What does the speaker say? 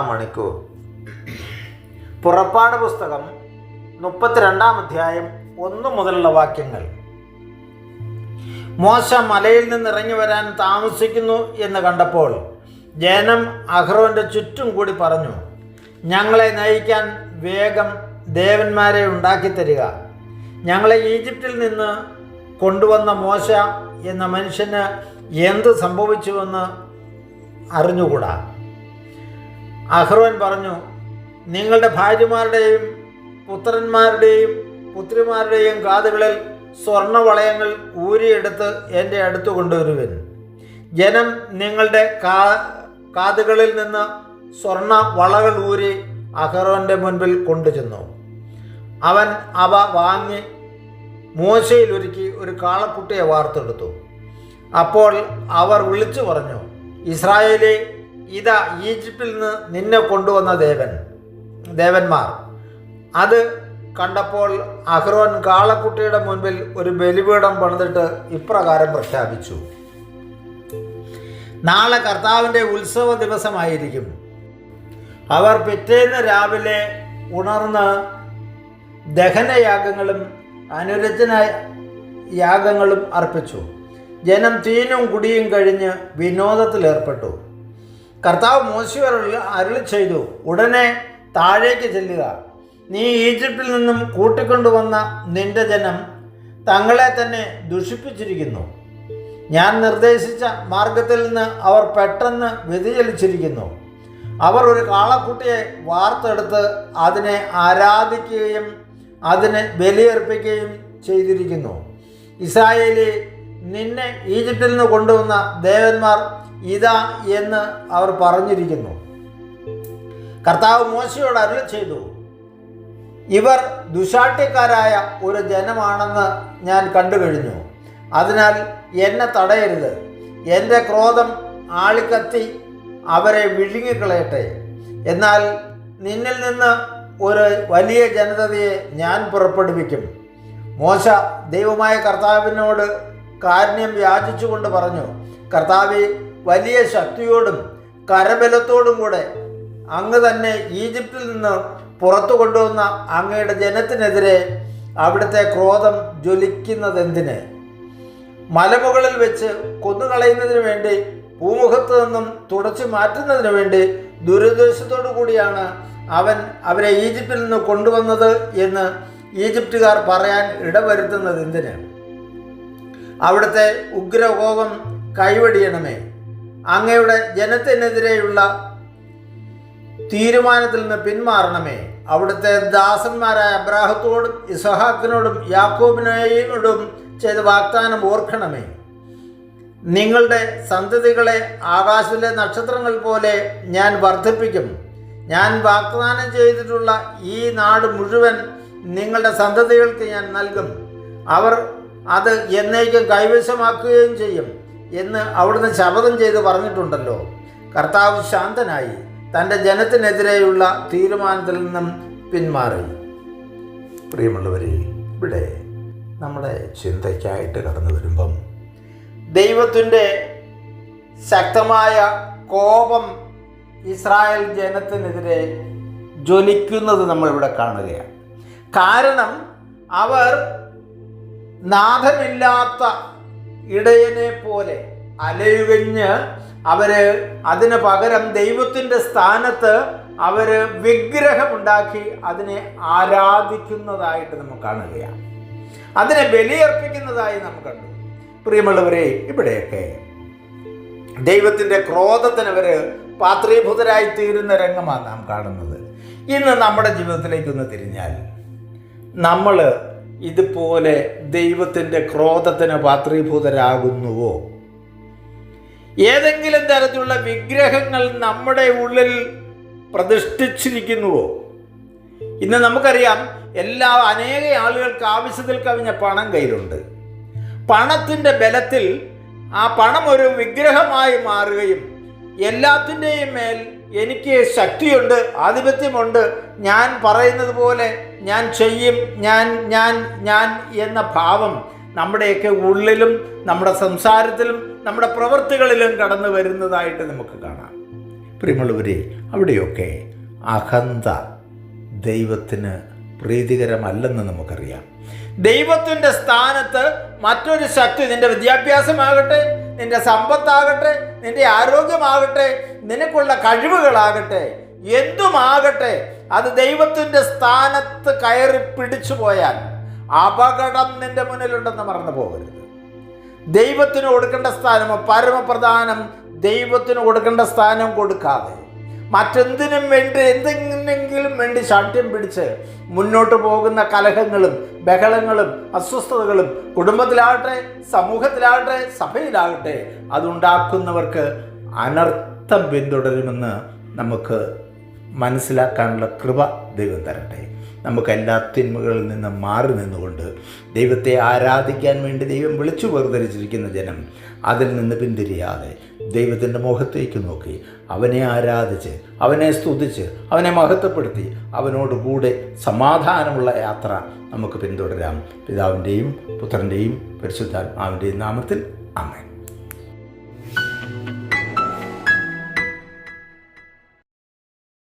ഇരുപത്തിനാലാം മണിക്കൂർ പുറപ്പാട് പുസ്തകം മുപ്പത്തിരണ്ടാം അധ്യായം ഒന്ന് മുതലുള്ള വാക്യങ്ങൾ. മോശ മലയിൽ നിന്ന് ഇറങ്ങി വരാൻ താമസിക്കുന്നു എന്ന് കണ്ടപ്പോൾ ജനം അഹ്റോന്റെ ചുറ്റും കൂടി പറഞ്ഞു ഞങ്ങളെ നയിക്കാൻ വേഗം ദേവന്മാരെ ഉണ്ടാക്കി തരിക ഞങ്ങളെ ഈജിപ്തിൽ നിന്ന് കൊണ്ടുവന്ന മോശ എന്ന മനുഷ്യന് എന്ത് സംഭവിച്ചുവെന്ന് അറിഞ്ഞുകൂടാ? അഹ്റോൻ പറഞ്ഞു നിങ്ങളുടെ ഭാര്യമാരുടെയും പുത്രന്മാരുടെയും പുത്രിമാരുടെയും കാതുകളിൽ സ്വർണവളയങ്ങൾ ഊരിയെടുത്ത് എന്റെ അടുത്ത് കൊണ്ടുവരുവൻ. ജനം നിങ്ങളുടെ കാ കാതുകളിൽ നിന്ന് സ്വർണ വളകൾ ഊരി അഹ്റോന്റെ മുൻപിൽ കൊണ്ടുചെന്നു. അവൻ അവ വാങ്ങി മോശയിൽ ഒരുക്കി ഒരു കാളക്കുട്ടിയെ വാർത്തെടുത്തു. അപ്പോൾ അവർ വിളിച്ചു പറഞ്ഞു ഇസ്രായേലി ഇതാ ഈജിപ്തിൽ നിന്ന് നിന്നെ കൊണ്ടുവന്ന ദേവൻ ദേവന്മാർ. അത് കണ്ടപ്പോൾ അഹ്റോൻ കാളക്കുട്ടിയുടെ മുൻപിൽ ഒരു ബലിപീഠം പണിതിട്ട് ഇപ്രകാരം പ്രഖ്യാപിച്ചു. നാളെ കർത്താവിന്റെ ഉത്സവ ദിവസമായിരിക്കും. അവർ പിറ്റേന്ന് രാവിലെ ഉണർന്ന് ദഹനയാഗങ്ങളും അനുരജന യാഗങ്ങളും അർപ്പിച്ചു. ജനം തീനും കുടിയും കഴിഞ്ഞ് വിനോദത്തിലേർപ്പെട്ടു. കർത്താവ് മോശിയോട് അരുളി ചെയ്തു. ഉടനെ താഴേക്ക് ചെല്ലുക. നീ ഈജിപ്തിൽ നിന്നും കൂട്ടിക്കൊണ്ടുവന്ന നിന്റെ ജനം തങ്ങളെ തന്നെ ദുഷിപ്പിച്ചിരിക്കുന്നു. ഞാൻ നിർദ്ദേശിച്ച മാർഗത്തിൽ നിന്ന് അവർ പെട്ടെന്ന് വ്യതിചലിച്ചിരിക്കുന്നു. അവർ ഒരു കാളക്കുട്ടിയെ വാർത്തെടുത്ത് അതിനെ ആരാധിക്കുകയും അതിന് ബലിയർപ്പിക്കുകയും ചെയ്തിരിക്കുന്നു. ഇസ്രായേലി നിന്നെ ഈജിപ്തിൽ നിന്ന് കൊണ്ടുവന്ന ദേവന്മാർ ഇതാ എന്ന് അവർ പറഞ്ഞിരിക്കുന്നു. കർത്താവ് മോശയോട് അരുളി ചെയ്തു. ഇവർ ദുശാട്യക്കാരായ ഒരു ജനമാണെന്ന് ഞാൻ കണ്ടു കഴിഞ്ഞു. അതിനാൽ എന്നെ തടയരുത്. എന്റെ ക്രോധം ആളിക്കത്തി അവരെ വിഴുങ്ങിക്കളയട്ടെ. എന്നാൽ നിന്നിൽ നിന്ന് ഒരു വലിയ ജനതയെ ഞാൻ പുറപ്പെടുവിക്കും. മോശ ദൈവമായ കർത്താവിനോട് കാരുണ്യം യാചിച്ചുകൊണ്ട് പറഞ്ഞു കർത്താവെ വലിയ ശക്തിയോടും കരബലത്തോടും കൂടെ അങ്ങ് തന്നെ ഈജിപ്തിൽ നിന്ന് പുറത്തു കൊണ്ടുവന്ന അങ്ങയുടെ ജനത്തിനെതിരെ അവിടുത്തെ ക്രോധം ജ്വലിക്കുന്നതെന്തിന്? മലമുകളിൽ വെച്ച് കൊന്നുകളയുന്നതിന് വേണ്ടി ഭൂമുഖത്ത് നിന്നും തുടച്ചു മാറ്റുന്നതിന് വേണ്ടി ദുരുദ്ദേശത്തോടു കൂടിയാണ് അവൻ അവരെ ഈജിപ്തിൽ നിന്ന് കൊണ്ടുവന്നത് എന്ന് ഈജിപ്തുകാർ പറയാൻ ഇടവരുത്തുന്നത് എന്തിന് അവിടുത്തെ ഉഗ്രകോപം കൈവടിയണമേ. അങ്ങയുടെ ജനത്തിനെതിരെയുള്ള തീരുമാനത്തിൽ നിന്ന് പിന്മാറണമേ. അവിടുത്തെ ദാസന്മാരായ അബ്രാഹത്തോടും ഇസഹാക്കിനോടും യാക്കോബിനോടും ചെയ്ത വാഗ്ദാനം ഓർക്കണമേ. നിങ്ങളുടെ സന്തതികളെ ആകാശത്തിലെ നക്ഷത്രങ്ങൾ പോലെ ഞാൻ വർദ്ധിപ്പിക്കും. ഞാൻ വാഗ്ദാനം ചെയ്തിട്ടുള്ള ഈ നാട് മുഴുവൻ നിങ്ങളുടെ സന്തതികൾക്ക് ഞാൻ നൽകും. അവർ അത് എന്നേക്കും കൈവശമാക്കുകയും ചെയ്യും. എന്ന് അവിടുന്ന് ശപഥം ചെയ്ത് പറഞ്ഞിട്ടുണ്ടല്ലോ. കർത്താവ് ശാന്തനായി തന്റെ ജനത്തിനെതിരെയുള്ള തീരുമാനത്തിൽ നിന്നും പിന്മാറി. പ്രിയമുള്ളവരെ ഇവിടെ നമ്മുടെ ചിന്തയ്ക്കായിട്ട് കടന്നു വരുമ്പം ദൈവത്തിന്റെ ശക്തമായ കോപം ഇസ്രായേൽ ജനത്തിനെതിരെ ജ്വലിക്കുന്നത് നമ്മളിവിടെ കാണുകയാണ്. കാരണം അവർ നാഥമില്ലാത്ത ഇടയനെ പോലെ അലയുകഞ്ഞ് അവർ അതിന് പകരം ദൈവത്തിന്റെ സ്ഥാനത്ത് അവർ വിഗ്രഹമുണ്ടാക്കി അതിനെ ആരാധിക്കുന്നതായിട്ട് നമുക്ക് കാണുകയാണ്. അതിനെ ബലിയർപ്പിക്കുന്നതായി നമുക്ക് കണ്ടു. പ്രിയമുള്ളവരെ ഇവിടെയൊക്കെ ദൈവത്തിന്റെ ക്രോധത്തിന് അവർ പാത്രീഭൂതരായി തീരുന്ന രംഗമാണ് നാം കാണുന്നത്. ഇന്ന് നമ്മുടെ ജീവിതത്തിലേക്കൊന്ന് തിരിഞ്ഞാൽ നമ്മൾ ഇതുപോലെ ദൈവത്തിന്റെ ക്രോധത്തിന് പാത്രീഭൂതരാകുന്നുവോ? ഏതെങ്കിലും തരത്തിലുള്ള വിഗ്രഹങ്ങൾ നമ്മുടെ ഉള്ളിൽ പ്രതിഷ്ഠിച്ചിരിക്കുന്നുവോ? ഇന്ന് നമുക്കറിയാം എല്ലാ അനേക ആളുകൾക്ക് ആവശ്യത്തിൽ കവിഞ്ഞ പണം കയ്യിലുണ്ട്. പണത്തിന്റെ ബലത്തിൽ ആ പണം ഒരു വിഗ്രഹമായി മാറുകയും എല്ലാത്തിന്റെയും മേൽ എനിക്ക് ശക്തിയുണ്ട് ആധിപത്യമുണ്ട് ഞാൻ പറയുന്നത് പോലെ ഞാൻ ചെയ്യും ഞാൻ ഞാൻ ഞാൻ എന്ന ഭാവം നമ്മുടെയൊക്കെ ഉള്ളിലും നമ്മുടെ സംസാരത്തിലും നമ്മുടെ പ്രവൃത്തികളിലും കടന്നു വരുന്നതായിട്ട് നമുക്ക് കാണാം. പ്രിയമുള്ളവരെ അവിടെയൊക്കെ അഹന്ത ദൈവത്തിന് പ്രീതികരമല്ലെന്ന് നമുക്കറിയാം. ദൈവത്തിന്റെ സ്ഥാനത്ത് മറ്റൊരു ശക്തി നിന്റെ വിദ്യാഭ്യാസമാകട്ടെ നിന്റെ സമ്പത്താകട്ടെ നിന്റെ ആരോഗ്യമാകട്ടെ നിനക്കുള്ള കഴിവുകളാകട്ടെ എന്തുമാകട്ടെ അത് ദൈവത്തിന്റെ സ്ഥാനത്ത് കയറി പിടിച്ചു പോയാൽ അപകടം നിന്റെ മുന്നിലുണ്ടെന്ന് മറന്നു പോകരുത്. ദൈവത്തിന് കൊടുക്കേണ്ട സ്ഥാനം പരമപ്രധാനം ദൈവത്തിന് കൊടുക്കേണ്ട സ്ഥാനം കൊടുക്കാതെ മറ്റെന്തിനും വേണ്ടി എന്തെങ്കിലും വേണ്ടി ശാഠ്യം പിടിച്ച് മുന്നോട്ട് പോകുന്ന കലഹങ്ങളും ബഹളങ്ങളും അസ്വസ്ഥതകളും കുടുംബത്തിലാകട്ടെ സമൂഹത്തിലാകട്ടെ സഭയിലാകട്ടെ അതുണ്ടാക്കുന്നവർക്ക് അനർത്ഥം പിന്തുടരുമെന്ന് നമുക്ക് മനസ്സിലാക്കാനുള്ള കൃപ ദൈവം തരട്ടെ. നമുക്ക് എല്ലാ തിന്മകളിൽ നിന്ന് മാറി നിന്നുകൊണ്ട് ദൈവത്തെ ആരാധിക്കാൻ വേണ്ടി ദൈവം വിളിച്ചു വേർതിരിച്ചിരിക്കുന്ന ജനം അതിൽ നിന്ന് പിന്തിരിയാതെ ദൈവത്തിന്റെ മുഖത്തേക്ക് നോക്കി അവനെ ആരാധിച്ച് അവനെ സ്തുതിച്ച് അവനെ മഹത്വപ്പെടുത്തി അവനോട് കൂടെ സമാധാനമുള്ള യാത്ര നമുക്ക് പിന്തുടരാം. പിതാവിന്റെയും പുത്രന്റെയും പരിശുദ്ധാത്മാവിന്റെയും നാമത്തിൽ അമ്മ